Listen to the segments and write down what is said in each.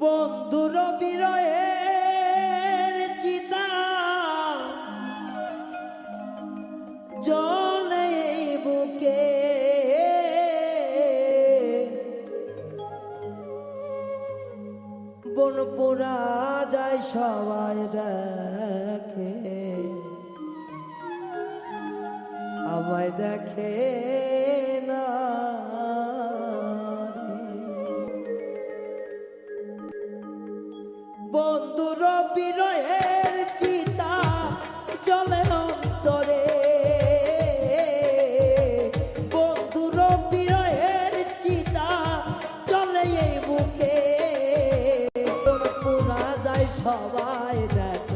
বন্ধুর বিরয়ের চিতা। জলে বুকে। বন পোড়া যায় সবাই দেখে। আমায় দেখে সবাই দেখে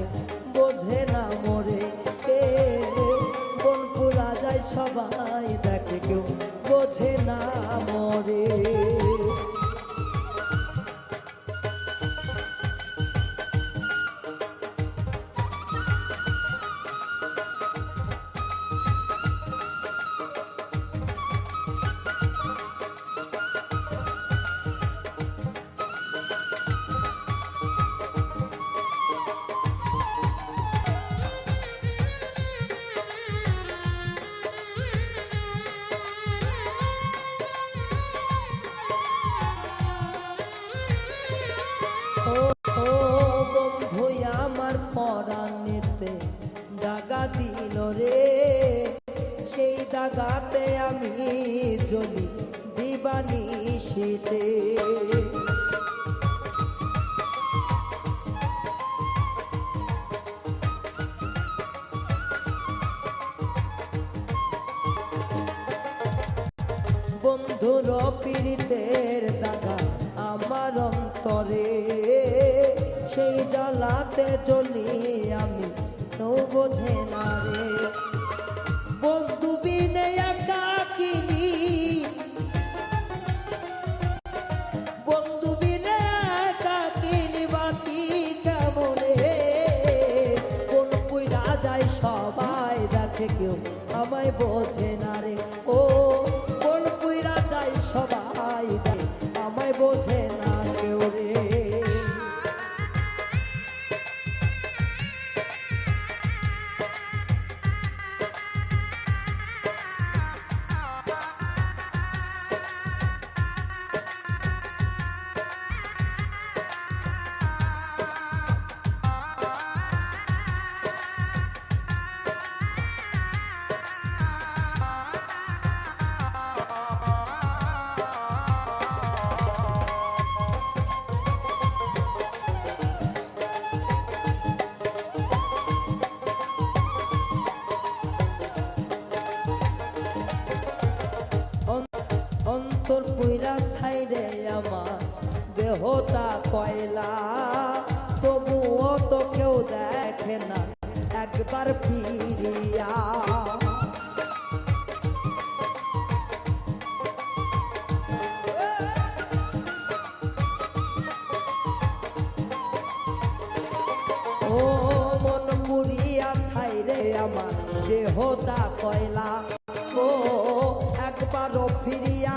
দিল রে। সেই দাগাতে আমি জ্বলি দিবানি শীতে। বন্ধুর পীড়িতের দাগা আমার অন্তরে। সেই জ্বালাতে চলি আমি তো বোঝে না রে। বন্ধু বিনে একাকিনী বন্ধু বিনে একাকিনী বাঁচি কেমনে? কোন কুইরা যায়, সবাই রাখে কেউ আমায় বোঝে না রে। ছাইরে আমার দেহটা কয়লা? তবুও তো কেউ দেখে না, একবার ফিরিয়া। ও মন পুরিয়া ছাইরে আমার দেহটা কয়লা। ও একবারও ফিরিয়া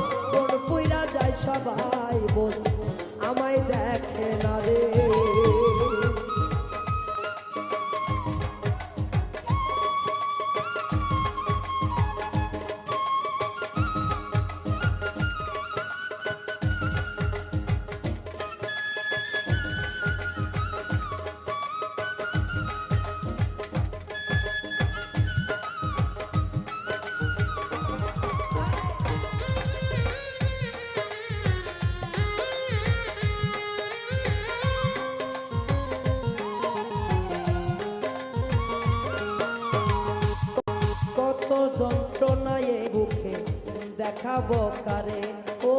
দেখাবো কারে? ও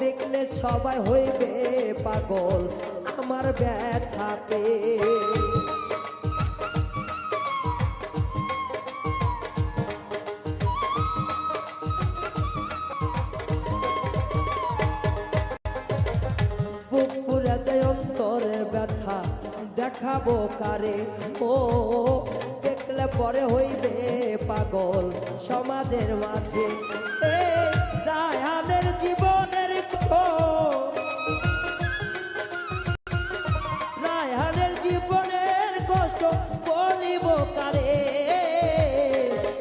দেখলে সবাই হইবে পাগল আমার ব্যথাতে। অন্তরে ব্যথা দেখাবো কারে? ও দেখলে পরে হইবে পাগল সমাজের মাঝে। এ রায়ানের জীবনের রায়হানের জীবনের কষ্ট বলিব কারে?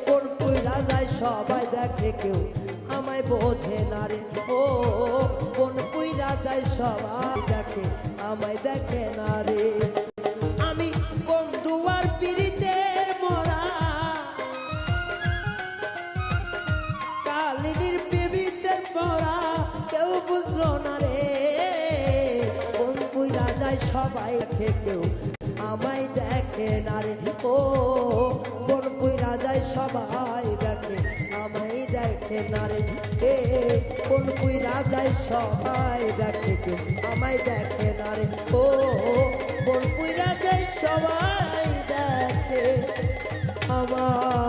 কোন পুইরা যায়, সবাই দেখে কেউ আমায় বোঝে না রে। ও, কোন পুইরা যায়, সবাই দেখে, আমায় দেখে না রে। না রে। কোন পুইরা যায় সবাই কেউ, আমায় দেখে না রে। ও কোন পুইরা যায় সবাই দেখে, আমায় দেখে না রে। এ কোন পুইরা যায় সবাই দেখে আমায় দেখে না রে। ও কোন পুইরা যায় সবাই দেখে আমার